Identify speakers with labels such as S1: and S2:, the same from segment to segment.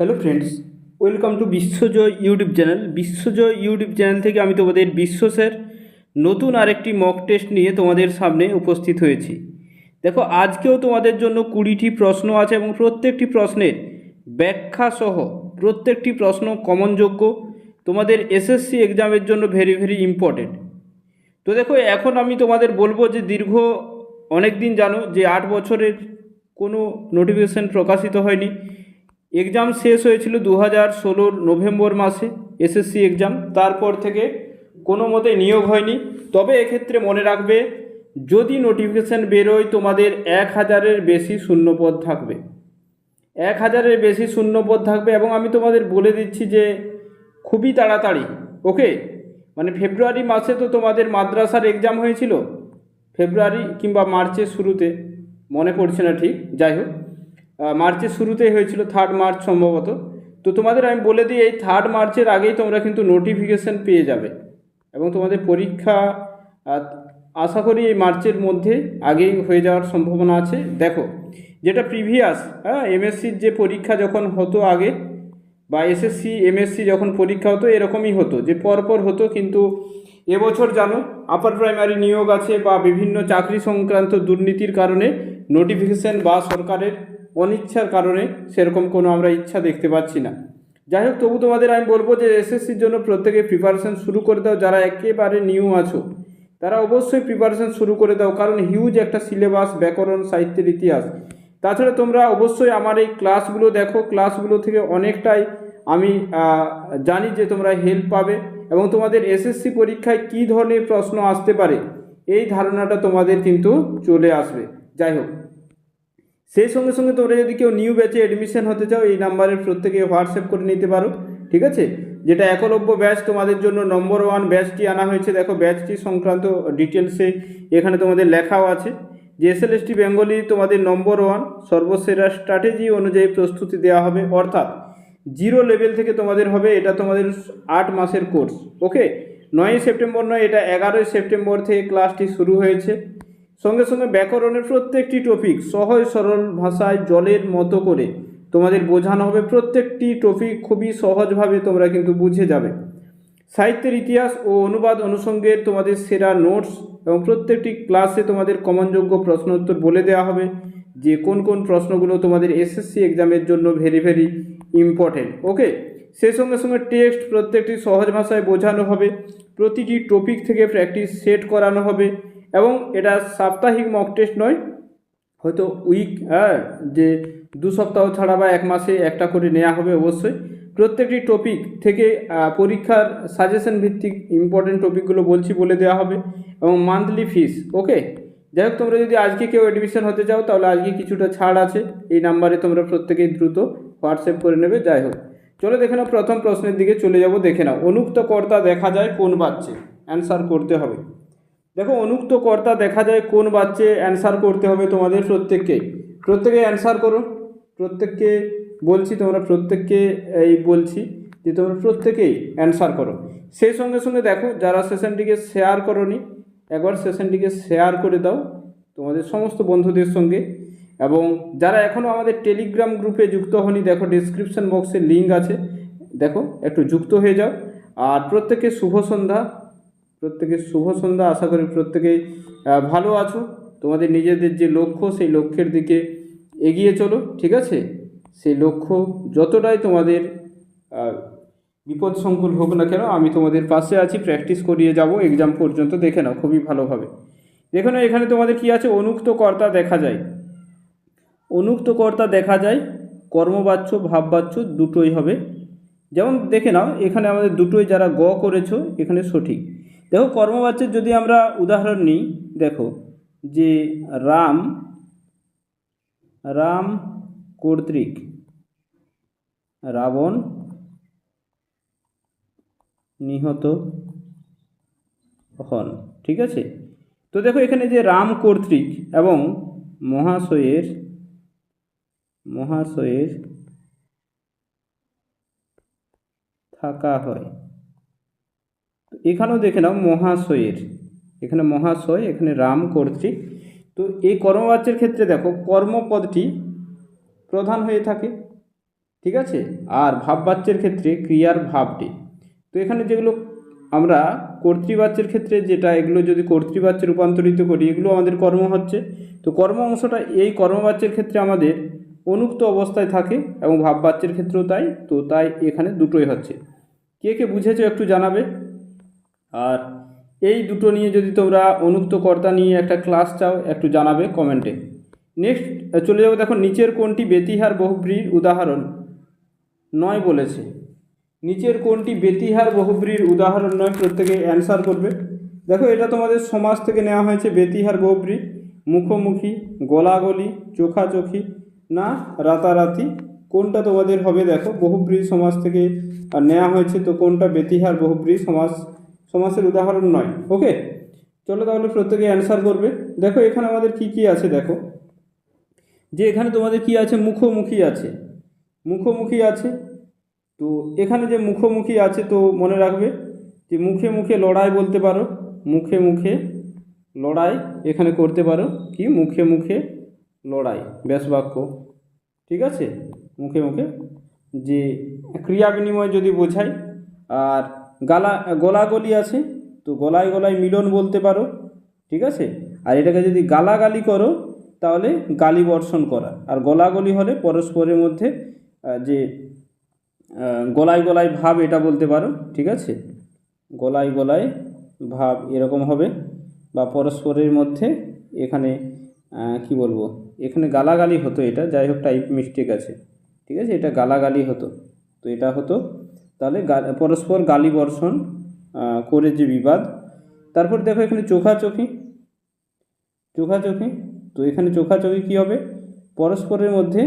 S1: Hello friends welcome to Biswajoy YouTube channel Biswajoy YouTube channel থেকে আমি তোমাদের বিশ্বসের নতুন আরেকটি মক টেস্ট নিয়ে তোমাদের সামনে উপস্থিত হয়েছি। দেখো, আজকেও তোমাদের জন্য কুড়িটি প্রশ্ন আছে এবং প্রত্যেকটি প্রশ্নের ব্যাখ্যা সহ প্রত্যেকটি প্রশ্ন কমনযোগ্য তোমাদের এসএসসি এক্সামের জন্য ভেরি ভেরি ইম্পর্টেন্ট তো দেখো, এখন আমি তোমাদের বলব যে দীর্ঘ অনেক দিন জানো যে আট বছরের কোনো নোটিফিকেশান প্রকাশিত হয়নি। এক্সাম শেষ হয়েছিল দু হাজার ষোলোর নভেম্বর মাসে এসএসসি এক্সাম তারপর থেকে কোনো মতে নিয়োগ হয়নি। তবে এক্ষেত্রে মনে রাখবে, যদি নোটিফিকেশান বেরোয়, তোমাদের এক হাজারের বেশি শূন্যপদ থাকবে। এক হাজারের বেশি শূন্যপদ থাকবে এবং আমি তোমাদের বলে দিচ্ছি যে খুবই তাড়াতাড়ি, ওকে? মানে ফেব্রুয়ারি মাসে তো তোমাদের মাদ্রাসার এক্সাম হয়েছিল। ফেব্রুয়ারি কিংবা মার্চের শুরুতে, মনে পড়ছে না ঠিক? যাই হোক। মার্চের শুরুতেই হয়েছিল থার্ড মার্চ সম্ভবত। তো তোমাদের আমি বলে দিই, এই থার্ড মার্চের আগেই তোমরা কিন্তু নোটিফিকেশান পেয়ে যাবে। এবং তোমাদের পরীক্ষা আশা করি এই মার্চের মধ্যে আগেই হয়ে যাওয়ার সম্ভাবনা আছে। দেখো, যেটা প্রিভিয়াস হ্যাঁ এমএসসির যে পরীক্ষা যখন হতো আগে, বা এসএসসি এমএসসি যখন পরীক্ষা হতো, এরকমই হতো, যে পরপর হতো, কিন্তু এবছর জানো আপার প্রাইমারি নিয়োগ আছে বা বিভিন্ন চাকরি সংক্রান্ত দুর্নীতির কারণে নোটিফিকেশন বা সরকারের অনিচ্ছার কারণে সেরকম কোনো আমরা ইচ্ছা দেখতে পাচ্ছি না। যাই হোক তবু তোমাদের আমি বলব যে এসএসসির জন্য প্রত্যেকে প্রিপারেশন শুরু করে দাও, যারা একেবারে নিউ আছো। তারা অবশ্যই প্রিপারেশন শুরু করে দাও, কারণ হিউজ একটা সিলেবাস ব্যাকরণ, সাহিত্যের ইতিহাস। তাছাড়া তোমরা অবশ্যই আমার এই ক্লাসগুলো দেখো। ক্লাসগুলো থেকে অনেকটাই আমি জানি যে তোমরা হেল্প পাবে এবং তোমাদের এসএসসি পরীক্ষায় কী ধরনের প্রশ্ন আসতে পারে, এই ধারণাটা তোমাদের কিন্তু চলে আসবে। যাই হোক সেই সঙ্গে সঙ্গে তোমরা যদি কেউ নিউ ব্যাচে অ্যাডমিশন হতে চাও, এই নাম্বারের প্রত্যেকে হোয়াটসঅ্যাপ করে নিতে পারো, ঠিক আছে? যেটা একলব্য ব্যাচ তোমাদের জন্য নম্বর ওয়ান ব্যাচটি আনা হয়েছে। দেখো ব্যাচটি সংক্রান্ত ডিটেলসে এখানে তোমাদের লেখাও আছে। যে এসএলএসটি বেঙ্গলি তোমাদের নম্বর ওয়ান সর্বসেরা স্ট্র্যাটেজি অনুযায়ী প্রস্তুতি দেওয়া হবে, অর্থাৎ জিরো লেভেল থেকে তোমাদের হবে, এটা তোমাদের আট মাসের কোর্স ওকে নয়ই সেপ্টেম্বর নয়, এটা এগারোই সেপ্টেম্বর থেকে ক্লাসটি শুরু হয়েছে। সঙ্গে সঙ্গে ব্যাকরণের প্রত্যেকটি টপিক সহজ সরল ভাষায় জলের মতো করে তোমাদের বোঝানো হবে। প্রত্যেকটি টপিক খুবই সহজভাবে তোমরা কিন্তু বুঝে যাবে। সাহিত্যের ইতিহাস ও অনুবাদ অনুষঙ্গের তোমাদের সেরা নোটস এবং প্রত্যেকটি ক্লাসে তোমাদের কমনযোগ্য প্রশ্ন উত্তর বলে দেওয়া হবে। যে কোন কোন প্রশ্নগুলো তোমাদের এসএসসি এক্সামের জন্য ভেরি ভেরি ইম্পর্টেন্ট ওকে সেই সঙ্গে সঙ্গে টেক্সট প্রত্যেকটি সহজ ভাষায় বোঝানো হবে। প্রতিটি টপিক থেকে প্র্যাকটিস সেট করানো হবে। এবং এটা সাপ্তাহিক মক টেস্ট নয়, হয়তো উইক হ্যাঁ যে দু সপ্তাহ ছাড়া বা এক মাসে একটা করে নেওয়া হবে অবশ্যই। প্রত্যেকটি টপিক থেকে পরীক্ষার সাজেশন ভিত্তিক ইম্পর্টেন্ট টপিকগুলো বলছি বলে দেওয়া হবে এবং মান্থলি ফিস ওকে যাই হোক, তোমরা যদি আজকে কেউ অ্যাডমিশন হতে চাও, তাহলে আজকে কিছুটা ছাড় আছে। এই নাম্বারে তোমরা প্রত্যেকেই দ্রুত হোয়াটসঅ্যাপ করে নেবে, যাই হোক। চলো দেখে নাও, প্রথম প্রশ্নের দিকে চলে যাব, দেখে নাও। অনুক্ত কর্তা দেখা যায় কোন বাচ্চে? অ্যান্সার করতে হবে। দেখো অনুক্ত কর্তা দেখা যায় কোন বাচ্চে অ্যান্সার করতে হবে তোমাদের প্রত্যেককেই প্রত্যেকে অ্যান্সার করো। প্রত্যেককে বলছি, তোমরা প্রত্যেককে এই বলছি যে তোমরা প্রত্যেকেই অ্যান্সার করো। সেই সঙ্গে সঙ্গে দেখো, যারা সেশনটিকে শেয়ার করনি, একবার সেশনটিকে শেয়ার করে দাও তোমাদের সমস্ত বন্ধুদের সঙ্গে। এবং যারা এখনও আমাদের টেলিগ্রাম গ্রুপে যুক্ত হনি দেখো ডিসক্রিপশন বক্সে লিঙ্ক আছে। দেখো, একটু যুক্ত হয়ে যাও। আর প্রত্যেকে শুভ সন্ধ্যা। প্রত্যেকে শুভ সন্ধ্যা। আশা করি প্রত্যেকেই ভালো আছো। তোমাদের নিজেদের যে লক্ষ্য, সেই লক্ষ্যের দিকে এগিয়ে চলো, ঠিক আছে? সেই লক্ষ্য যতটাই তোমাদের বিপদ সংকুল হোক না কেন, আমি তোমাদের পাশে আছি, প্র্যাকটিস করিয়ে যাব এক্সাম পর্যন্ত দেখে নাও, খুবই ভালোভাবে দেখে নাও, এখানে তোমাদের কি আছে? অনুক্ত কর্তা দেখা যায়। অনুক্ত কর্তা দেখা যায়, কর্মবাচ্য, ভাববাচ্য দুটোই হবে। যেমন দেখে নাও, এখানে আমাদের দুটোই যারা গ করেছ, এখানে সঠিক। দেখো কর্মবাচ্যের যদি আমরা উদাহরণ নিই, দেখো, যে রাম রাম কর্তৃক রাবণ নিহত হন, ঠিক আছে? তো দেখো এখানে যে রাম কর্তৃক এবং মহাশয়ের মহাশয়ের থাকা হয়। এখানেও দেখে নাও মহাশয়ের, এখানে মহাশয়, এখানে রাম কর্তৃক। তো এই কর্মবাচ্যের ক্ষেত্রে দেখো, কর্মপদটি প্রধান হয়ে থাকে, ঠিক আছে? আর ভাববাচ্যের ক্ষেত্রে ক্রিয়ার ভাবটি। তো এখানে যেগুলো আমরা কর্তৃবাচ্যের ক্ষেত্রে যেটা, এগুলো যদি কর্তৃবাচ্যে রূপান্তরিত করি, এগুলো আমাদের কর্ম হচ্ছে। তো কর্ম অংশটা এই কর্মবাচ্যের ক্ষেত্রে আমাদের অনুক্ত অবস্থায় থাকে এবং ভাববাচ্যের ক্ষেত্রেও তাই। তো তাই এখানে দুটোই হচ্ছে। কে কে বুঝেছ একটু জানাবে? আর এই দুটো নিয়ে যদি তোমরা অনুক্ত কর্তা নিয়ে একটা ক্লাস চাও, একটু জানাবে কমেন্টে। নেক্সট, চলে যাব দেখো নিচের কোনটি বেতিহার বহুব্রীর উদাহরণ। নয় বলেছে। নিচের কোনটি বেতিহার বহুব্রীর উদাহরণ নয়, প্রত্যেকে অ্যান্সার করবে। দেখো এটা তোমাদের সমাজ থেকে নেওয়া হয়েছে, বেতিহার বহুব্রী। মুখোমুখি, গলাগলি, চোখাচোখি না রাতারাতি। কোনটা তোমাদের হবে দেখো বহুব্রী সমাজ থেকে নেওয়া হয়েছে, তো কোনটা বেতিহার বহুব্রী সমাজ সমাসের উদাহরণ নয়। ওকে? চলো তাহলে প্রত্যেকে অ্যান্সার করবে। দেখো, এখানে আমাদের কি কি আছে, দেখো। যে এখানে তোমাদের কি আছে? মুখোমুখি আছে। মুখোমুখি আছে। তো এখানে যে মুখোমুখি আছে, তো মনে রাখবে যে মুখে মুখে লড়াই বলতে পারো, মুখে মুখে লড়াই এখানে করতে পারো, কি? মুখে মুখে লড়াই, ব্যাস বাক্য। ঠিক আছে? মুখে মুখে যে ক্রিয়া বিনিময় যদি বোঝায় আর গালা, গলাগলি আছে, তো গলায় গলায় মিলন বলতে পারো, ঠিক আছে? আর এটাকে যদি গালাগালি করো, তাহলে গালি বর্ষণ করা। আর গলাগলি হলে পরস্পরের মধ্যে যে গলায় গলায় ভাব এটা বলতে পারো, ঠিক আছে? গলায় গলায় ভাব এরকম হবে, বা পরস্পরের মধ্যে এখানে কি বলব? এখানে গালাগালি হতো এটা, যাই হোক টাইপ মিস্টেক আছে, ঠিক আছে? এটা গালাগালি হতো, তো এটা হতো তাহলে পরস্পর গালি বর্ষণ করে যে বিবাদ। তারপর দেখো এখানে চোখাচোখি। চোখাচোখি, তো এখানে চোখাচোখি কী হবে? পরস্পরের মধ্যে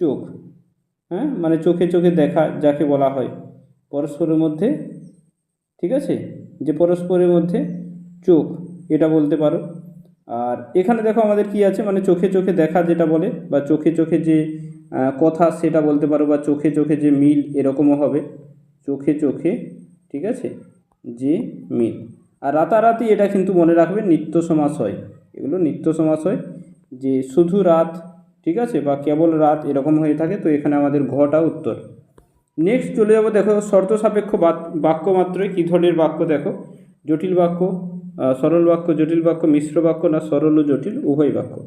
S1: চোখ হ্যাঁ? মানে চোখে চোখে দেখা, যাকে বলা হয়। পরস্পরের মধ্যে, ঠিক আছে? যে পরস্পরের মধ্যে চোখ, এটা বলতে পারো। আর এখানে দেখো আমাদের কি আছে? মানে চোখে চোখে দেখা যেটা বলে, বা চোখে চোখে যে কথা সেটা বলতে পারো, বা চোখে চোখে যে মিল এরকমও হবে। চোখে চোখে, ঠিক আছে? যে মিল। আর রাতারাতি এটা কিন্তু মনে রাখবে নিত্য সমাস হয়। এগুলো নিত্য সমাস হয়। যে শুধু রাত, ঠিক আছে? বা কেবল রাত এরকম হয়ে থাকে, তো এখানে আমাদের ঘটা উত্তর। নেক্সট চলে যাব, দেখো, শর্ত সাপেক্ষ বাক- বাক্য মাত্রই কী ধরনের বাক্য, দেখো? জটিল বাক্য সরল বাক্য, জটিল বাক্য, মিশ্র বাক্য না সরল ও জটিল, উভয় বাক্য।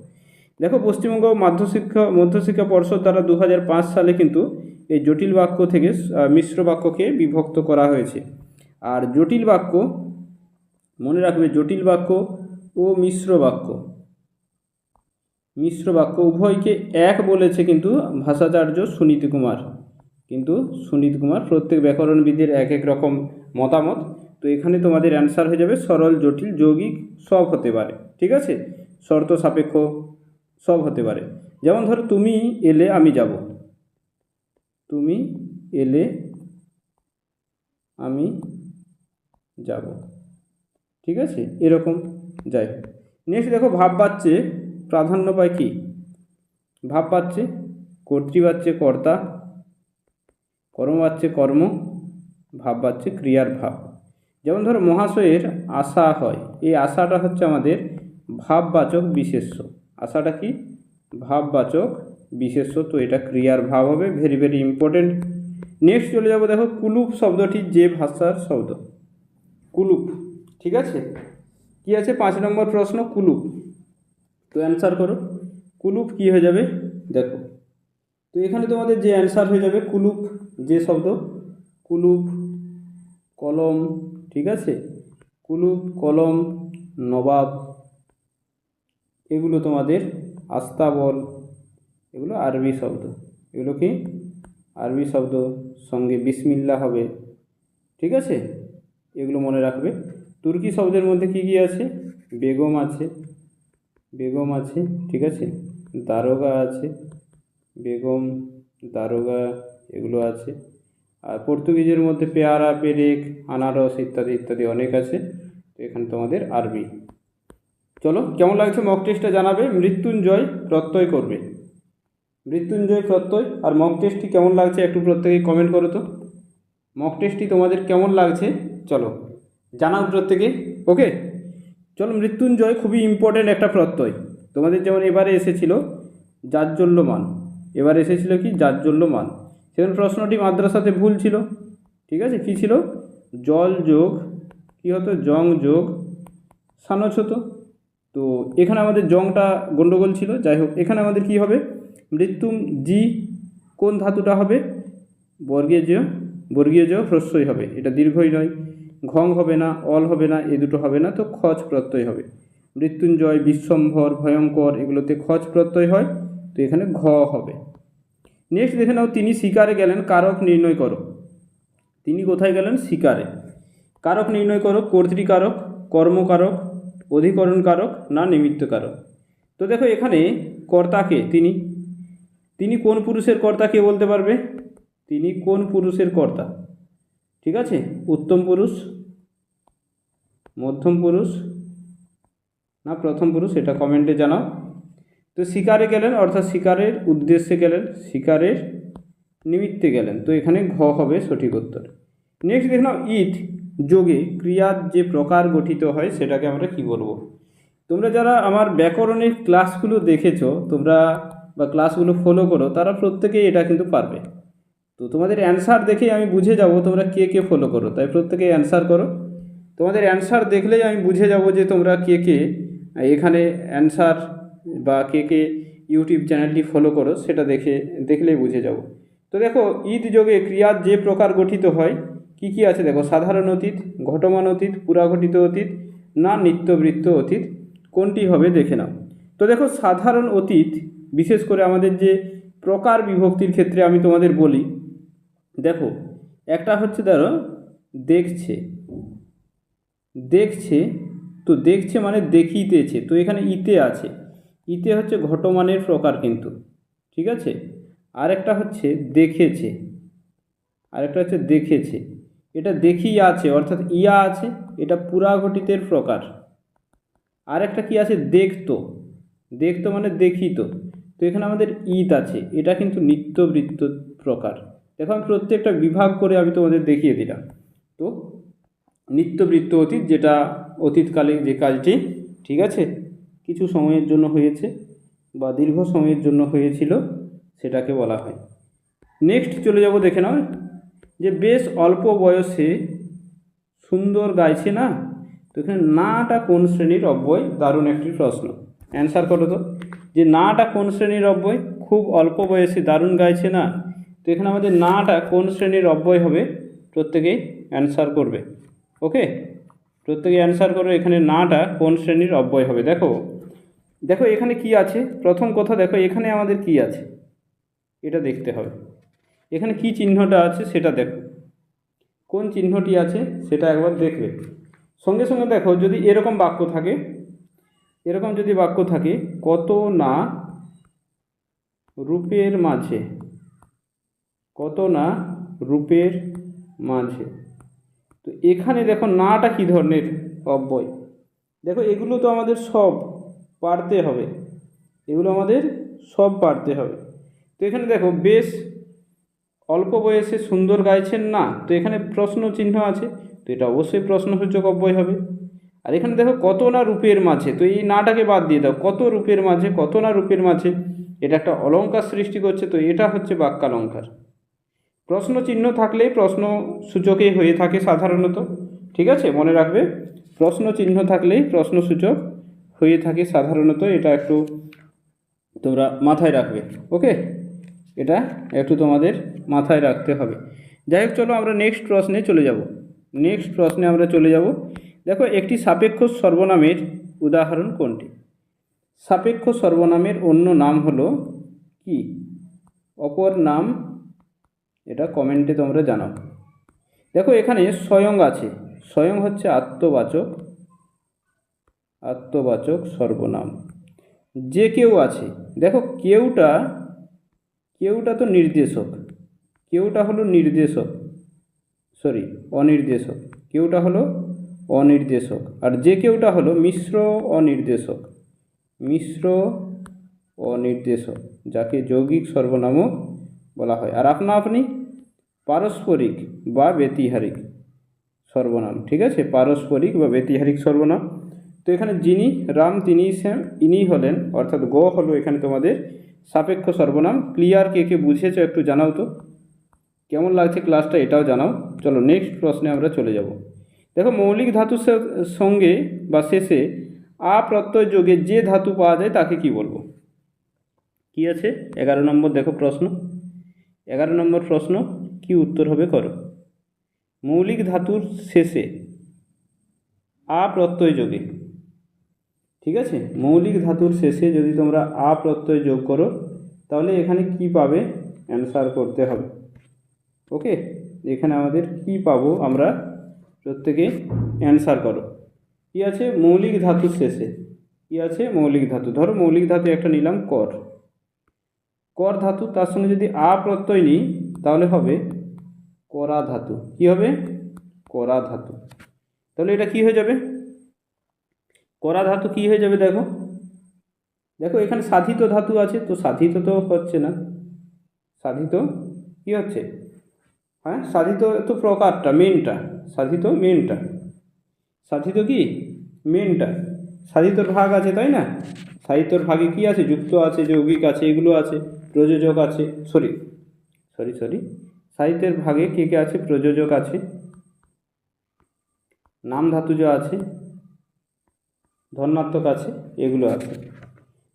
S1: দেখো, পশ্চিমবঙ্গ মাধ্যশিক্ষা, মধ্যশিক্ষা পর্ষদ দ্বারা দু হাজার পাঁচ সালে কিন্তু এই জটিল বাক্য থেকে মিশ্র বাক্যকে বিভক্ত করা হয়েছে। আর জটিল বাক্য, মনে রাখবে জটিল বাক্য ও মিশ্র বাক্য। মিশ্র বাক্য উভয়কে এক বলেছে কিন্তু ভাষাচার্য সুনীত কুমার। কিন্তু সুনীত কুমার প্রত্যেক ব্যাকরণবিদের এক এক রকম মতামত। তো এখানে তোমাদের অ্যান্সার হয়ে যাবে সরল, জটিল, যৌগিক, সব হতে পারে। ঠিক আছে? শর্ত সাপেক্ষ, সব হতে পারে। যেমন ধরো, তুমি এলে আমি যাব। তুমি এলে আমি যাব। ঠিক আছে? এরকম। যাই নেক্সট দেখো, ভাব বাচ্চে প্রাধান্য পায় কি? ভাব পাচ্ছে কর্তৃবাচ্যে কর্তা, কর্ম পাচ্ছে কর্ম, ভাব পাচ্ছে ক্রিয়ার ভাব। যেমন ধরো, মহাশয়ের আশা হয়। এই আশাটা হচ্ছে আমাদের ভাববাচক বিশেষ্য। আশাটা কি? ভাববাচক বিশেষ্য তো এটা ক্রিয়ার ভাব হবে ভেরি ভেরি ইম্পর্টেন্ট নেক্সট চলে যাব, দেখো, কুলুপ শব্দটি যে ভাষার শব্দ। কুলুপ, ঠিক আছে? কি আছে? পাঁচ নম্বর প্রশ্ন, কুলুপ। তো অ্যান্সার করো। কুলুপ কি হয়ে যাবে? দেখো। তো এখানে তোমাদের যে অ্যান্সার হয়ে যাবে, কুলুপ যে শব্দ, কুলুপ, কলম, ঠিক আছে? কুলুপ, কলম, নবাব, এগুলো তোমাদের আস্তাবল। এগুলো আরবি শব্দ। এগুলো কি? আরবি শব্দ। সঙ্গে বিসমিল্লা হবে। ঠিক আছে? এগুলো মনে রাখবে। তুর্কি শব্দের মধ্যে কি কি আছে? বেগম আছে। বেগম আছে। ঠিক আছে? দারোগা আছে। বেগম, দারোগা এগুলো আছে। আর পর্তুগিজের মধ্যে পেয়ারা, পেরেক, আনারস ইত্যাদি ইত্যাদি অনেক আছে। তো এখানে তোমাদের আরবি। চলো, কেমন লাগছে মক টেস্টটা জানাবে? মৃত্যুঞ্জয় প্রত্যয় করবে। মৃত্যুঞ্জয় প্রত্যয় আর মক টেস্টটি কেমন লাগছে একটু প্রত্যেকেই কমেন্ট করো তো। মক টেস্টটি তোমাদের কেমন লাগছে? চলো, জানাও প্রত্যেকে ওকে চলো, মৃত্যুঞ্জয় খুবই ইম্পর্টেন্ট একটা প্রত্যয়। তোমাদের যেমন এবারে এসেছিল জাজ্জল্যমান এবার এসেছিল কি? জাজ্জল্যমান সেখানে প্রশ্নটি মাদ্রাসাতে ভুল ছিল। ঠিক আছে? কী ছিল? জল যোগ, কী হতো? জং যোগ সানচ হতো। তো এখানে আমাদের জংটা গণ্ডগোল ছিল। যাই হোক, এখানে আমাদের কি হবে? মৃত্যুম জি কোন ধাতুটা হবে? বর্গীয় জ বর্গীয় জ হ্রস্বই হবে। এটা দীর্ঘই নয়। ঘং হবে না, অল হবে না এই দুটো হবে না, তো খচ প্রত্যয় হবে। মৃত্যুঞ্জয় বিশ্বম্ভর, ভয়ঙ্কর, এগুলোতে খচ প্রত্যয় হয়, তো এখানে ঘ হবে। নেক্সট দেখে নাও, তিনি শিকারে গেলেন, কারক নির্ণয় করো। তিনি কোথায় গেলেন? শিকারে। কারক নির্ণয় করো কর্তৃকারক কর্মকারক অধিকরণ কারক, না নিমিত্ত কারক। তো দেখো এখানে কর্তাকে তিনি তিনি কোন পুরুষের কর্তা কে বলতে পারবে? তিনি কোন পুরুষের কর্তা? ঠিক আছে? উত্তম পুরুষ, মধ্যম পুরুষ, না প্রথম পুরুষ, এটা কমেন্টে জানাও। তো শিকারে গেলেন, অর্থাৎ শিকারের উদ্দেশ্যে গেলেন, শিকারের নিমিত্তে গেলেন। তো এখানে ঘ হবে সঠিক উত্তর। নেক্সট দেখে নাও, ইট, যোগে ক্রিয়ার যে প্রকার গঠিত হয়, সেটাকে আমরা কি বলব? তোমরা যারা আমার ব্যাকরণের ক্লাসগুলো দেখেছ, তোমরা বা ক্লাসগুলো ফলো করো, তারা প্রত্যেকেই এটা কিন্তু পারবে। তো তোমাদের অ্যান্সার দেখেই আমি বুঝে যাব তোমরা কে কে ফলো করো, তাই প্রত্যেকেই অ্যান্সার করো। তোমাদের অ্যান্সার দেখলেই আমি বুঝে যাব যে তোমরা কে কে এখানে অ্যান্সার বা কে কে ইউটিউব চ্যানেলটি ফলো করো, সেটা দেখে, দেখলেই বুঝে যাব। তো দেখো, ঈদ যোগে ক্রিয়ার যে প্রকার গঠিত হয়, কি কি আছে দেখো? সাধারণ অতীত, ঘটমান অতীত, পুরাঘটিত অতীত, না নিত্যবৃত্ত অতীত, কোনটি হবে দেখে নাও। তো দেখো, সাধারণ অতীত বিশেষ করে আমাদের যে প্রকার বিভক্তির ক্ষেত্রে আমি তোমাদের বলি, দেখো, একটা হচ্ছে ধরো, দেখছে দেখছে, তো দেখছে মানে দেখিতেছে, তো এখানে ইতে আছে, ইতে হচ্ছে ঘটমানের প্রকার কিন্তু, ঠিক আছে? আরেকটা হচ্ছে দেখেছে, আরেকটা হচ্ছে দেখেছে, এটা দেখিয়া আছে, অর্থাৎ ইয়া আছে, এটা পুরাঘটিতের প্রকার। আরেকটা কি আছে? দেখতো দেখতো মানে দেখিত। তো এখানে আমাদের ঈদ আছে। এটা কিন্তু নিত্যবৃত্ত প্রকার। দেখো আমি প্রত্যেকটা বিভাগ করে আমি তোমাদের দেখিয়ে দিলাম। তো নিত্যবৃত্ত অতীত, যেটা অতীতকালে যে কাজটি, ঠিক আছে? কিছু সময়ের জন্য হয়েছে বা দীর্ঘ সময়ের জন্য হয়েছিল, সেটাকে বলা হয়। নেক্সট চলে যাব দেখে নাও। যে বেশ অল্প বয়সে সুন্দর গাইছে না? তো এখানে নাটা কোন শ্রেণির অব্যয়? দারুণ একটি প্রশ্ন। অ্যান্সার করো তো। যে নাটা কোন শ্রেণির অব্যয়? খুব অল্প বয়সে, দারুণ গাইছে না? তো এখানে আমাদের নাটা কোন শ্রেণির অব্যয় হবে? প্রত্যেকেই অ্যান্সার করবে। ওকে? প্রত্যেকে অ্যান্সার করো এখানে নাটা কোন শ্রেণির অব্যয় হবে। দেখো দেখো এখানে কি আছে? প্রথম কথা দেখো, এখানে আমাদের কি আছে? এটা দেখতে হবে। এখানে কি চিহ্নটা আছে সেটা দেখো। কোন চিহ্নটি আছে সেটা একবার দেখবে। সঙ্গে সঙ্গে দেখো, যদি এরকম বাক্য থাকে এরকম যদি বাক্য থাকে, কত না রূপের মাঝে, কত না রূপের মাঝে। তো এখানে দেখো নাটা কী ধরনের অব্যয়। দেখো এগুলো তো আমাদের সব পারতে হবে। এগুলো আমাদের সব পারতে হবে। তো এখানে দেখো, বেশ অল্প বয়সে সুন্দর গাইছেন না? তো এখানে প্রশ্ন চিহ্ন আছে। তো এটা অবশ্যই প্রশ্নসূচক অব্যয় হবে। আর এখানে দেখো কত না রূপের মাঝে, তো এই নাটাকে বাদ দিয়ে দাও, কত রূপের মাঝে, কত না রূপের মাঝে, এটা একটা অলঙ্কার সৃষ্টি করছে, তো এটা হচ্ছে বাক্যালঙ্কার। প্রশ্ন চিহ্ন থাকলেই প্রশ্ন সূচকে হয়ে থাকে সাধারণত, ঠিক আছে? মনে রাখবে, প্রশ্ন চিহ্ন থাকলেই প্রশ্নসূচক হয়ে থাকে সাধারণত, এটা একটু তোমরা মাথায় রাখবে, ওকে? এটা একটু তোমাদের মাথায় রাখতে হবে। যাই হোক, চলো আমরা নেক্সট প্রশ্নে চলে যাব। নেক্সট প্রশ্নে আমরা চলে যাব। দেখো, একটি সাপেক্ষ সর্বনামের উদাহরণ কোনটি? সাপেক্ষ সর্বনামের অন্য নাম হলো কি? অপর নাম, এটা কমেন্টে তোমরা জানাও। দেখো, এখানে স্বয়ং আছে। স্বয়ং হচ্ছে আত্মবাচক আত্মবাচক সর্বনাম। যে কেউ আছে, দেখো, কেউটা কেউটা তো নির্দেশক। কেউটা হলো নির্দেশক সরি অনির্দেশক। কেউটা হলো অনির্দেশক। আর যে কেউটা হলো মিশ্র অনির্দেশক। মিশ্র অনির্দেশক, যাকে যৌগিক সর্বনামও বলা হয়। আর আপনা আপনি পারস্পরিক বা ব্যতিহারিক সর্বনাম, ঠিক আছে? পারস্পরিক বা ব্যতিহারিক সর্বনাম। তো এখানে যিনি, রাম তিনি শ্যাম ইনি হলেন, অর্থাৎ গ হলো এখানে তোমাদের সাপেক্ষ সর্বনাম। ক্লিয়ার কে কে বুঝেছ একটু জানাও তো। কেমন লাগছে ক্লাসটা এটাও জানাও। চলো নেক্সট প্রশ্নে আমরা চলে যাব। দেখো, মৌলিক ধাতুর সঙ্গে বা শেষে আ প্রত্যয় যোগে যে ধাতু পাওয়া যায় তাকে কি বলব? কি আছে? এগারো নম্বর দেখো প্রশ্ন। এগারো নম্বর প্রশ্ন, কি উত্তর হবে করো? মৌলিক ধাতুর শেষে আ প্রত্যয় যোগে ঠিক আছে? মৌলিক ধাতুর শেষে যদি তোমরা আ প্রত্যয় যোগ করো, তাহলে এখানে কি পাবে? অ্যান্সার করতে হবে। ওকে এখানে আমাদের কি পাবো আমরা? প্রত্যেকে অ্যান্সার করো। কি আছে? মৌলিক ধাতুর শেষে। কি আছে? মৌলিক ধাতু। ধরো মৌলিক ধাতু একটা নিলাম কর। কর ধাতু, তার সঙ্গে যদি আ প্রত্যয় নিই, তাহলে হবে করা ধাতু। কি হবে? করা ধাতু। তাহলে এটা কি হয়ে যাবে? করা ধাতু কি হয়ে যাবে দেখো। দেখো এখানে সাধিত ধাতু আছে, তো সাধিত তো হচ্ছে না। সাধিত কি হচ্ছে? হ্যাঁ? সাধিত তো প্রকারটা মেনটা সাধিত মেনটা সাধিত কি? মেনটা সাধিতর ভাগ আছে, তাই না? সাহিত্যর ভাগে কি আছে? যুক্ত আছে, যৌগিক আছে, এগুলো আছে, প্রযোজক আছে সরি সরি সরি সাহিত্যের ভাগে কে কে আছে? প্রযোজক আছে। নাম ধাতুজ আছে। ধর্নাত্মক আছে, এগুলো আছে।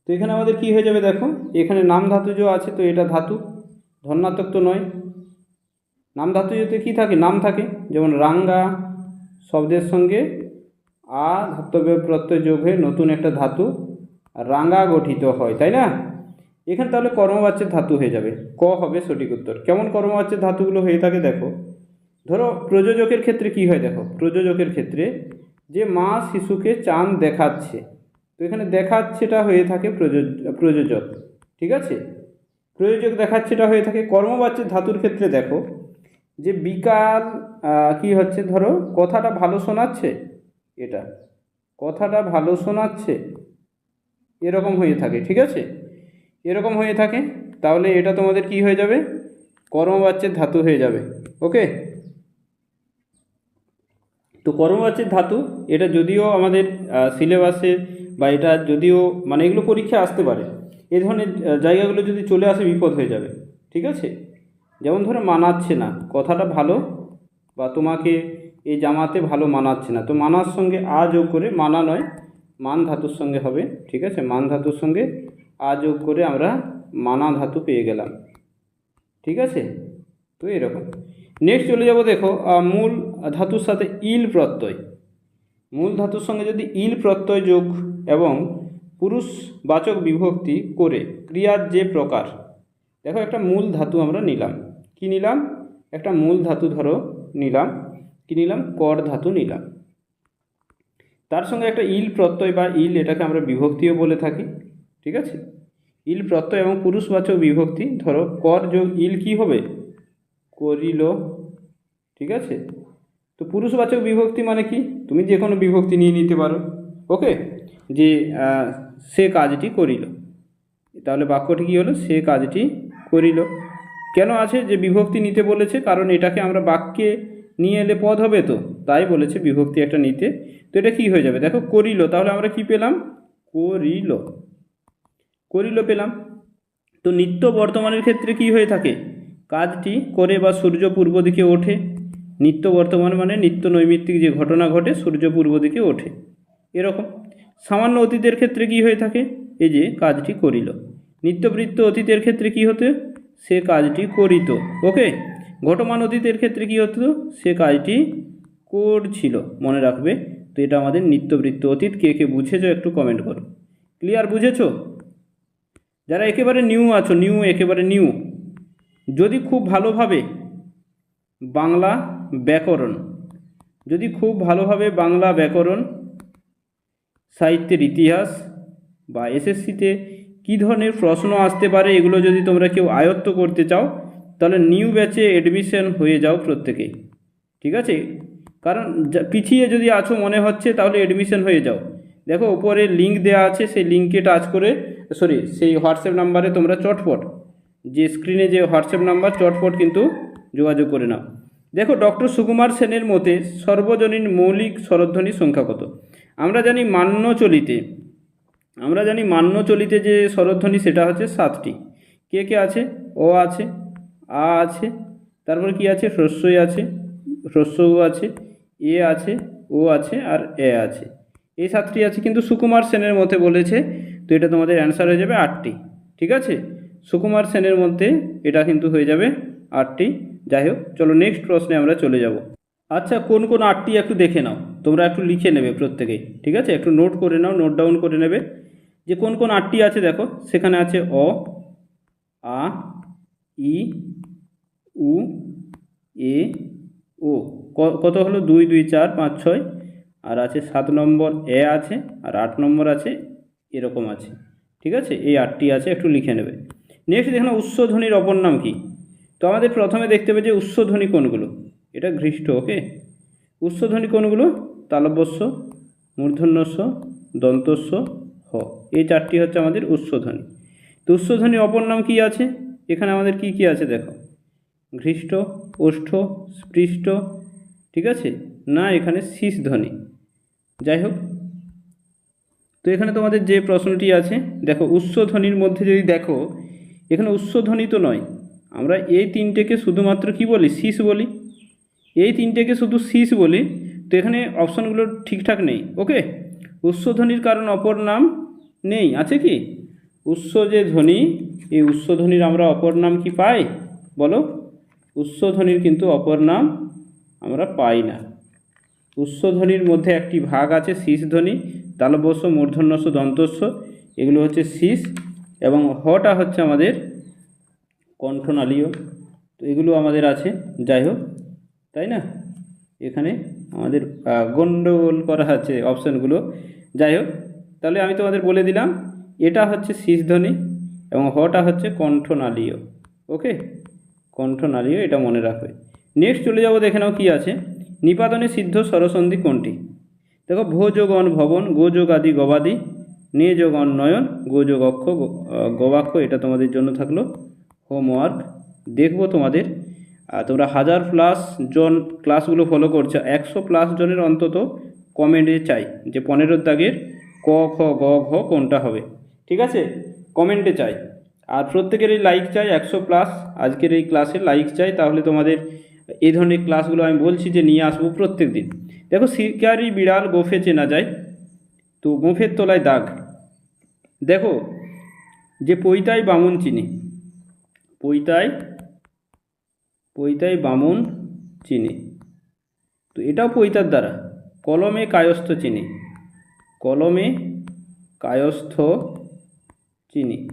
S1: তো এখানে আমাদের কি হয়ে যাবে দেখো? এখানে নাম ধাতুজ আছে, তো এটা ধাতু। ধর্নাত্মক তো নয়। নাম ধাতুজতে কি থাকে? নাম থাকে। যেমন রাঙ্গা শব্দের সঙ্গে আ ধাতব্য প্রত্যয় যোগ হয়ে নতুন একটা ধাতু রাঙ্গা গঠিত হয়, তাই না? এখানে তাহলে কর্মবাচ্যের ধাতু হয়ে যাবে। ক হবে সঠিক উত্তর। কেমন কর্মবাচ্যের ধাতুগুলো হয়ে থাকে দেখো। ধরো প্রযোজকের ক্ষেত্রে কি হয় দেখো? প্রযোজকের ক্ষেত্রে যে মা শিশুকে চাঁদ দেখাচ্ছে, তো এখানে দেখাচ্ছেটা হয়ে থাকে প্রযোজ, প্রযোজক, ঠিক আছে? প্রযোজক দেখাচ্ছেটা হয়ে থাকে কর্মবাচ্যের ধাতুর ক্ষেত্রে দেখো। যে বিকাল কি হচ্ছে ধরো? কথাটা ভালো শোনাচ্ছে? এটা। কথাটা ভালো শোনাচ্ছে? এরকম হয়ে থাকে, ঠিক আছে? এরকম হয়ে থাকে, তাহলে এটা তোমাদের কি হয়ে যাবে? কর্মবাচ্যের ধাতু হয়ে যাবে, ওকে? তো কর্মবাচ্যের ধাতু, এটা যদিও আমাদের সিলেবাসে বা এটা যদিও মানে এগুলো পরীক্ষায় আসতে পারে। এ ধরনের জায়গাগুলো যদি চলে আসে, বিপদ হয়ে যাবে, ঠিক আছে? যেমন ধরো মানাচ্ছে না, কথাটা ভালো বা তোমাকে এই জামাতে ভালো মানাচ্ছে না। তো মানার সঙ্গে আ যোগ করে মানা নয়, মান ধাতুর সঙ্গে হবে, ঠিক আছে? মান ধাতুর সঙ্গে আ যোগ করে আমরা মানা ধাতু পেয়ে গেলাম, ঠিক আছে? তো এরকম। নেক্সট চলে যাব দেখো মূল ধাতুর সাথে ইল প্রত্যয়। মূল ধাতুর সঙ্গে যদি ইল প্রত্যয় যোগ এবং পুরুষ বাচক বিভক্তি করে, ক্রিয়ার যে প্রকার, দেখো একটা মূল ধাতু আমরা নিলাম। কি নিলাম? একটা মূল ধাতু ধরো, নিলাম। কি নিলাম? কর ধাতু নিলাম। তার সঙ্গে একটা ইল প্রত্যয় বা ইল এটাকে আমরা বিভক্তিও বলে থাকি, ঠিক আছে? ইল প্রত্যয় এবং পুরুষবাচক বিভক্তি, ধরো, কর যোগ ইল কি হবে? করিল, ঠিক আছে? তো পুরুষবাচক বিভক্তি মানে কি? তুমি যে কোনো বিভক্তি নিয়ে নিতে পারো, ওকে? যে সে কাজটি করিল। তাহলে বাক্যটি কী হলো? সে কাজটি করিল। কেন আছে যে বিভক্তি নিতে বলেছে? কারণ এটাকে আমরা বাক্যে নিয়ে এলে পদ হবে তো। তাই বলেছে বিভক্তি একটা নিতে। তো এটা কী হয়ে যাবে? দেখো, করিল। তাহলে আমরা কি পেলাম? করিল। করিল পেলাম। তো নিত্য বর্তমানের ক্ষেত্রে কি হয়ে থাকে? কাজটি করে বা সূর্য পূর্ব দিকে ওঠে। নিত্য বর্তমান মানে নিত্য নৈমিত্তিক যে ঘটনা ঘটে, সূর্য পূর্ব দিকে ওঠে। এরকম। সামান্য অতীতের ক্ষেত্রে কি হয়ে থাকে? এই যে কাজটি করিল। নিত্যবৃত্ত অতীতের ক্ষেত্রে কি হতো সে কাজটি করিত। ওকে? ঘটমান অতীতের ক্ষেত্রে কি হতো? সে কাজটি করছিল। মনে রাখবে? তো এটা আমাদের নিত্যবৃত্ত অতীত। কে কে বুঝেছ একটু কমেন্ট করো। ক্লিয়ার বুঝেছ? যারা একেবারে নিউ আছো নিউ একেবারে নিউ যদি খুব ভালোভাবে বাংলা ব্যাকরণ, যদি খুব ভালোভাবে বাংলা ব্যাকরণ, সাহিত্যের ইতিহাস বা এসএসসিতে কী ধরনের প্রশ্ন আসতে পারে এগুলো যদি তোমরা কেউ আয়ত্ত করতে চাও, তাহলে নিউ ব্যাচে অ্যাডমিশন হয়ে যাও প্রত্যেকেই ঠিক আছে? কারণ পিছিয়ে যদি আছো মনে হচ্ছে, তাহলে অ্যাডমিশন হয়ে যাও। দেখো ওপরে লিঙ্ক দেওয়া আছে, সেই লিঙ্কে টাচ করে সরি সেই হোয়াটসঅ্যাপ নাম্বারে তোমরা চটপট, যে স্ক্রিনে যে হোয়াটসঅ্যাপ নাম্বার চটপট কিন্তু যোগাযোগ করে নাও। দেখো ডক্টর সুকুমার সেনের মতে সর্বজনীন মৌলিক স্বরধ্বনির সংখ্যা কত? আমরা জানি মান্য চলিতে। আমরা জানি মান্য চলিতে যে স্বরধ্বনি সেটা হচ্ছে সাতটি। কে কে আছে? ও আছে, আ আছে, তারপর কি আছে? হ্রস্বই আছে হ্রস্বও আছে, এ আছে, ও আছে, আর এ আছে। এই সাতটি আছে কিন্তু সুকুমার সেনের মধ্যে বলেছে, তো এটা তোমাদের অ্যান্সার হয়ে যাবে আটটি। ঠিক আছে? সুকুমার সেনের মধ্যে এটা কিন্তু হয়ে যাবে আটটি। যাই হোক, চলো নেক্সট প্রশ্নে আমরা চলে যাব। আচ্ছা কোন কোন আটটি একটু দেখে নাও। তোমরা একটু লিখে নেবে প্রত্যেকেই। ঠিক আছে? একটু নোট করে নাও নোট ডাউন করে নেবে। যে কোন কোন আটটি আছে দেখো, সেখানে আছে অ, আ, ই, উ, এ, ও। কত হলো? দুই দুই, চার, পাঁচ, ছয়। আর আছে সাত নম্বর এ আছে, আর আট নম্বর আছে, এরকম আছে। ঠিক আছে? এই আটটি আছে, একটু লিখে নেবে। নেক্সট দেখুন উৎসধ্বনির অপর নাম কি? তো আমাদের প্রথমে দেখতে হবে যে উৎসধ্বনি কোনগুলো? এটা ঘৃষ্ট, ওকে? উচ্চধ্বনি কোনগুলো? তালব্যস্য, মূর্ধন্যস্য, দন্তস্য এই চারটি হচ্ছে আমাদের উৎসধ্বনি। তো উচ্চধ্বনি অপর নাম কি আছে? এখানে আমাদের কি কি আছে দেখো। ঘৃষ্ট, ওষ্ঠ, স্পৃষ্ট, ঠিক আছে? না, এখানে শীষ ধ্বনি যাই হোক, তো এখানে তোমাদের যে প্রশ্নটি আছে, দেখো উচ্চধ্বনির মধ্যে যদি দেখো, এখানে উচ্চধ্বনি তো নয়। আমরা এই তিনটেকে শুধুমাত্র কি বলি? শীষ বলি। এই তিনটেকে শুধু শীষ বলি। তো এখানে অপশনগুলো ঠিকঠাক নেই। ওকে? উচ্চধ্বনির কারণ অপর নাম নেই আছে কি? উৎস যে ধ্বনি এই উচ্চধ্বনির আমরা অপর নাম কি পাই? বলো। উচ্চধ্বনির কিন্তু অপর নাম আমরা পাই না। উচ্চধ্বনির মধ্যে একটি ভাগ আছে শীষ ধ্বনি তালবস্য মূর্ধন্যস্য দন্তস্য। এগুলো হচ্ছে শীষ এবং হটা হচ্ছে আমাদের কণ্ঠনালীয়। তো এগুলো আমাদের আছে যাই হোক তাই না? এখানে আমাদের আহ, গন্ডগোল করা আছে অপশানগুলো যাই হোক তাহলে আমি তোমাদের বলে দিলাম, এটা হচ্ছে শীষ ধ্বনি এবং হটা হচ্ছে কণ্ঠনালীয়, ওকে? কণ্ঠনালীয় এটা মনে রাখবে। নেক্সট চলে যাব, দেখে নাও কী আছে। নিপাতনে সিদ্ধ সরসন্ধি কোনটি? দেখো ভোযোগণ ভবন গোযোগ আদি গবাদি নেযোগণ নয়ন গোযোগ অক্ষ গবাক্ষ, এটা তোমাদের জন্য থাকল। হোমওয়ার্ক দেখব তোমাদের। আর তোমরা হাজার প্লাস জন ক্লাসগুলো ফলো করছ, একশো প্লাস জনের অন্তত কমেন্টে চাই যে পনেরোর দাগের ক, খ, গ, ঘ কোনটা হবে? ঠিক আছে? কমেন্টে চাই। আর প্রত্যেকের এই লাইক চাই, একশো প্লাস আজকের এই ক্লাসে লাইক চাই, তাহলে তোমাদের এই ধরনের ক্লাসগুলো আমি বলছি যে নিয়ে আসব প্রত্যেক দিন। দেখো, শিকারি বিড়াল গোফে চেনা যায়। তো গোফের তলায় দাগ। দেখো, যে পৈতাই বামুন চিনি। পৈতায় পৈতায় বামুন চিনি। তো এটাও পৈতার দ্বারা। কলমে কায়স্থ চিনি। কলমে কায়স্থ চিনি।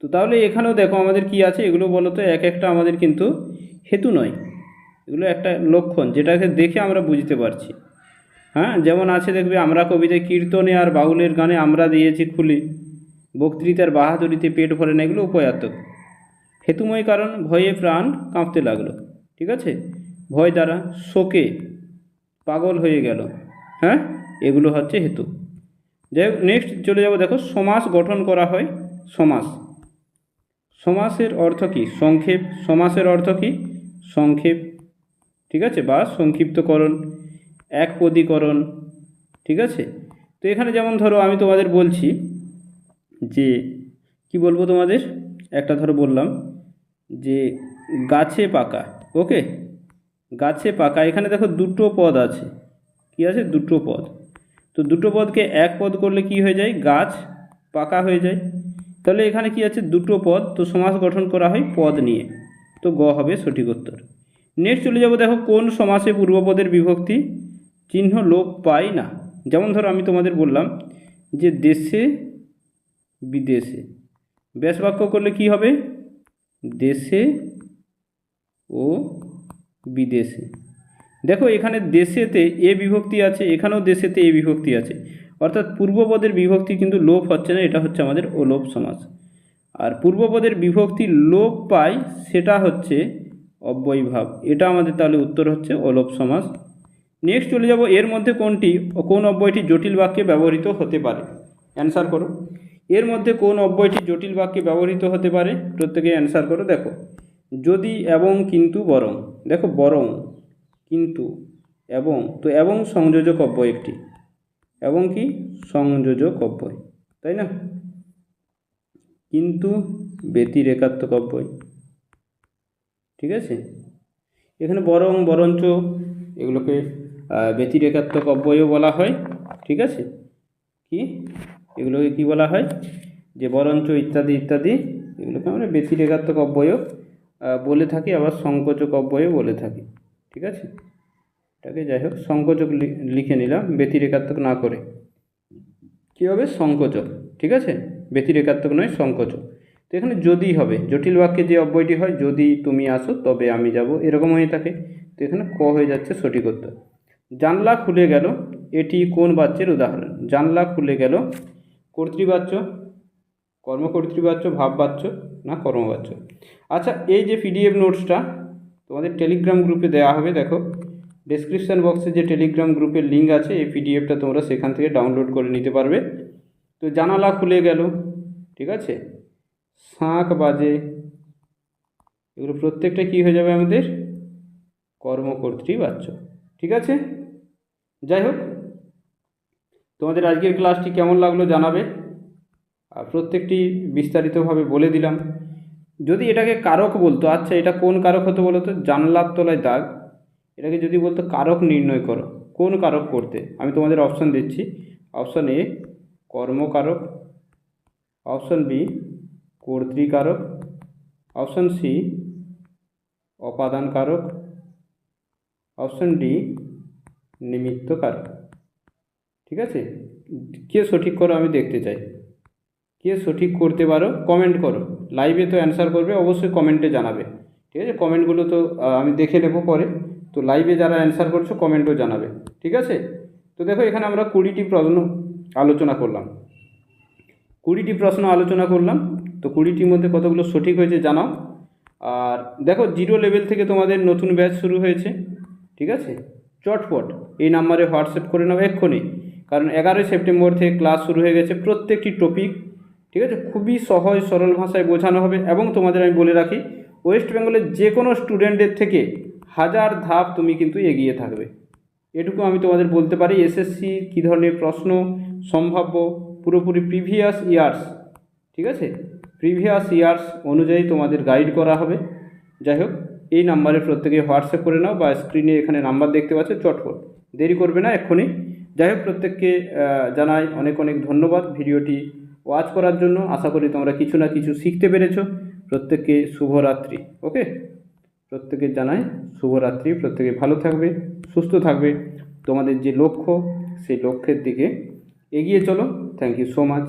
S1: তো তাহলে এখানেও দেখো আমাদের কি আছে? এগুলো বলো তো, এক একটা আমাদের কিন্তু হেতু নয়। এগুলো একটা লক্ষণ, যেটাকে দেখে আমরা বুঝতে পারছি। হ্যাঁ যেমন আছে দেখবে, আমরা কবিতায় কীর্তনে আর বাউলের গানে আমরা দিয়েছি খুলি। বক্তৃতার বাহাদুরিতে পেট ভরে না, এগুলো উপয়াতক হেতুময় কারণ, ভয়ে প্রাণ কাঁপতে লাগল। ঠিক আছে? ভয় দ্বারা শোকে পাগল হয়ে গেল। হ্যাঁ? এগুলো হচ্ছে হেতু। যাই হোক নেক্সট চলে যাব, দেখো, সমাস গঠন করা হয় সমাস। সমাসের অর্থ কী? সংক্ষেপ। সমাসের অর্থ কী? সংক্ষেপ। ঠিক আছে? বা সংক্ষিপ্তকরণ একপদীকরণ ঠিক আছে? তো এখানে যেমন ধরো, আমি তোমাদের বলছি যে, কি বলব তোমাদের? একটা ধরো বললাম যে, গাছে পাকা ওকে গাছে পাকা। এখানে দেখো দুটো পদ আছে। কি আছে? দুটো পদ। তো দুটো পদকে এক পদ করলে কি হয়ে যায়? গাছ পাকা হয়ে যায়। তাহলে এখানে কি আছে? দুটো পদ। তো সমাস গঠন করা হয় পদ নিয়ে। তো গ হবে সঠিক উত্তর। নেক্সট চলে যাব, দেখো কোন সমাসে পূর্বপদের বিভক্তি চিহ্ন লোপ পায় না? যেমন ধরো আমি তোমাদের বললাম যে দেশে বিদেশে। ব্যাস বাক্য করলে কি হবে? দেশে ও বিদেশে। দেখো এখানে দেশেতে এ বিভক্তি আছে, এখানেও দেশেতে এ বিভক্তি আছে। অর্থাৎ পূর্বপদের বিভক্তি কিন্তু লোপ হচ্ছে না, এটা হচ্ছে আমাদের অলোপ সমাস আর পূর্বপদের বিভক্তি লোপ পায় সেটা হচ্ছে অব্যয়ভাব। এটা আমাদের তাহলে উত্তর হচ্ছে অলোপ সমাস নেক্সট চলে যাব, এর মধ্যে কোনটি কোন অব্যয়টি জটিল বাক্যে ব্যবহৃত হতে পারে? অ্যান্সার করো। এর মধ্যে কোন অব্যয়টি জটিল বাক্যে ব্যবহৃত হতে পারে? প্রত্যেকে অ্যান্সার করো, দেখো। যদি এবং কিন্তু বরং। দেখো, বরং। কিন্তু এবং তো এবং সংযোজক অব্যয় একটি। এবং কি? সংযোজক অব্যয় তাই না? কিন্তু ব্যতিরেকাত্মক অব্যয় ঠিক আছে? এখানে বরং বরঞ্চ এগুলোকে ব্যতিরেকাত্মক অব্যয়ও বলা হয় ঠিক আছে? কি? এগুলোকে কি বলা হয়? যে বরঞ্চ ইত্যাদি ইত্যাদি এগুলোকে আমরা ব্যতিরেকাত্মক অব্যয় আহ, বলে থাকি আবার সংকোচক অব্যয় বলে থাকি। ঠিক আছে? এটাকে যাই হোক, সংকোচক লিখে নিলাম, ব্যতিরেকাত্মক না করে। কী হবে? সংকোচক, ঠিক আছে? ব্যতিরেকাত্মক নয়, সংকোচক। তো এখানে যদি হবে, জটিল বাক্যে যে অব্যয়টি হয়, যদি তুমি আসো, তবে আমি যাব, এরকম হয়ে থাকে। তো এখানে ক হয়ে যাচ্ছে সঠিক উত্তর। জানলা খুলে গেল, এটি কোন বাচ্যের উদাহরণ? জানলা খুলে গেল, কর্তৃবাচ্য, কর্মকর্তৃবাচ্য, ভাববাচ্য না কর্মবাচ্য? আচ্ছা এই যে পিডিএফ নোটসটা তোমাদের টেলিগ্রাম গ্রুপে দেওয়া হবে, দেখো। ডেসক্রিপশান বক্সে যে টেলিগ্রাম গ্রুপের লিঙ্ক আছে, এই পিডিএফটা তোমরা সেখান থেকে ডাউনলোড করে নিতে পারবে। তো জানালা খুলে গেল, ঠিক আছে? শাঁখ বাজে। এগুলো প্রত্যেকটা কি হয়ে যাবে আমাদের? কর্মকর্ত্রী বাচ্চ ঠিক আছে? যাই হোক, তোমাদের আজকের ক্লাসটি কেমন লাগল জানাবে। আর প্রত্যেকটি বিস্তারিতভাবে বলে দিলাম। যদি এটাকে কারক বলতো আচ্ছা এটা কোন কারক হতো বলো তো জানলার তলায় দাগ। এটাকে যদি বলতো কারক নির্ণয় করো, কোন কারক করতে? আমি তোমাদের অপশন দিচ্ছি। অপশন এ কর্মকারক। অপশন বি কর্তৃকারক। অপশন সি অপাদান কারক অপশন ডি নিমিত্ত কারক ঠিক আছে? কে সঠিক করো আমি দেখতে চাই। কে সঠিক করতে পারো? কমেন্ট করো। লাইভে তো অ্যান্সার করবে, অবশ্যই কমেন্টে জানাবে। ঠিক আছে? কমেন্টগুলো তো আমি দেখে নেব পরে। তো লাইভে যারা অ্যান্সার করছ কমেন্টও জানাবে। ঠিক আছে? তো দেখো, এখানে আমরা কুড়িটি প্রশ্ন আলোচনা করলাম। কুড়িটি প্রশ্ন আলোচনা করলাম। তো কুড়িটির মধ্যে কতগুলো সঠিক হয়েছে জানাও। আর দেখো জিরো লেভেল থেকে তোমাদের নতুন ব্যাচ শুরু হয়েছে। ঠিক আছে? চটপট। এই নাম্বারে হোয়াটসঅ্যাপ করে নাও এক্ষুনি। কারণ এগারোই সেপ্টেম্বর থেকে ক্লাস শুরু হয়ে গেছে প্রত্যেকটি টপিক ঠিক আছে? খুবই সহজ, সরল ভাষায় বোঝানো হবে এবং তোমাদের আমি বলে রাখি ওয়েস্ট বেঙ্গলের যে কোনো স্টুডেন্টের থেকে হাজার ধাপ তুমি কিন্তু এগিয়ে থাকবে। এটুকু আমি তোমাদের বলতে পারি এসএসসি কী ধরনের প্রশ্ন, সম্ভাব্য, পুরোপুরি প্রিভিয়াস ইয়ার্স ঠিক আছে? প্রিভিয়াস ইয়ার্স অনুযায়ী তোমাদের গাইড করা হবে। যাই হোক, এই নাম্বারে প্রত্যেকে হোয়াটসঅ্যাপ করে নাও বা স্ক্রিনে এখানে নাম্বার দেখতে পাচ্ছ, চটপট। দেরি করবে না, এক্ষুনি। যাই হোক, প্রত্যেককে জানাই অনেক অনেক ধন্যবাদ। ভিডিওটি ওয়াচ করার জন্য আশা করি তোমরা কিছু না কিছু শিখতে পেরেছ। প্রত্যেককে শুভরাত্রি, ওকে? প্রত্যেকের জানাই শুভরাত্রি, প্রত্যেকে ভালো থাকবে, সুস্থ থাকবে। তোমাদের যে লক্ষ্য, সেই লক্ষ্যের দিকে এগিয়ে চলো। Thank you so much